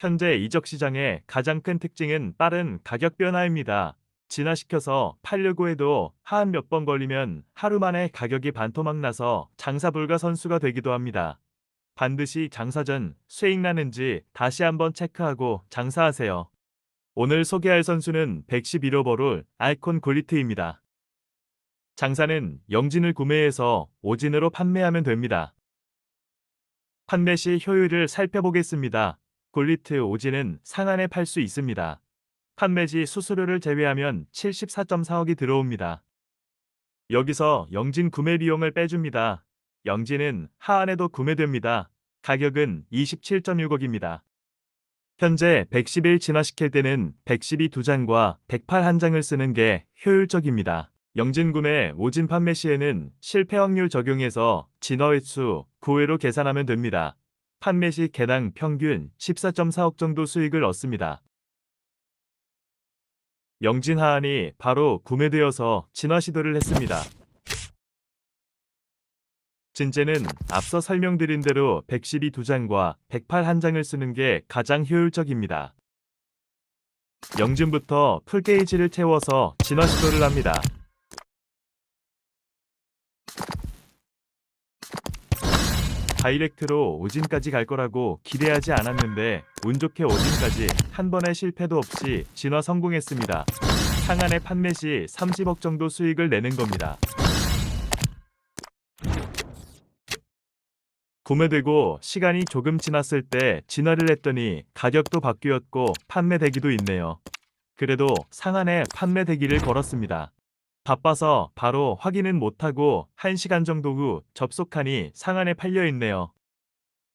현재 이적 시장의 가장 큰 특징은 빠른 가격 변화입니다. 진화시켜서 팔려고 해도 한 몇 번 걸리면 하루 만에 가격이 반토막 나서 장사 불가 선수가 되기도 합니다. 반드시 장사 전 수익 나는지 다시 한번 체크하고 장사하세요. 오늘 소개할 선수는 111오버롤 알콘 굴리트입니다. 장사는 영진을 구매해서 오진으로 판매하면 됩니다. 판매 시 효율을 살펴보겠습니다. 굴리트 오진은 상한에 팔 수 있습니다. 판매 시 수수료를 제외하면 74.4억이 들어옵니다. 여기서 영진 구매 비용을 빼줍니다. 영진은 하한에도 구매됩니다. 가격은 27.6억입니다. 현재 111 진화시킬 때는 112 2장과 108 1장을 쓰는 게 효율적입니다. 영진 구매 오진 판매 시에는 실패 확률 적용해서 진화 횟수 9회로 계산하면 됩니다. 판매 시 개당 평균 14.4억 정도 수익을 얻습니다. 영진 하한이 바로 구매되어서 진화 시도를 했습니다. 진제는 앞서 설명드린 대로 112 2장과 108 1장을 쓰는 게 가장 효율적입니다. 영진부터 풀게이지를 채워서 진화 시도를 합니다. 다이렉트로 오진까지 갈 거라고 기대하지 않았는데 운 좋게 오진까지 한 번의 실패도 없이 진화 성공했습니다. 상한의 판매 시 30억 정도 수익을 내는 겁니다. 구매되고 시간이 조금 지났을 때 진화를 했더니 가격도 바뀌었고 판매 대기도 있네요. 그래도 상한에 판매 대기를 걸었습니다. 바빠서 바로 확인은 못하고 1시간 정도 후 접속하니 상한에 팔려 있네요.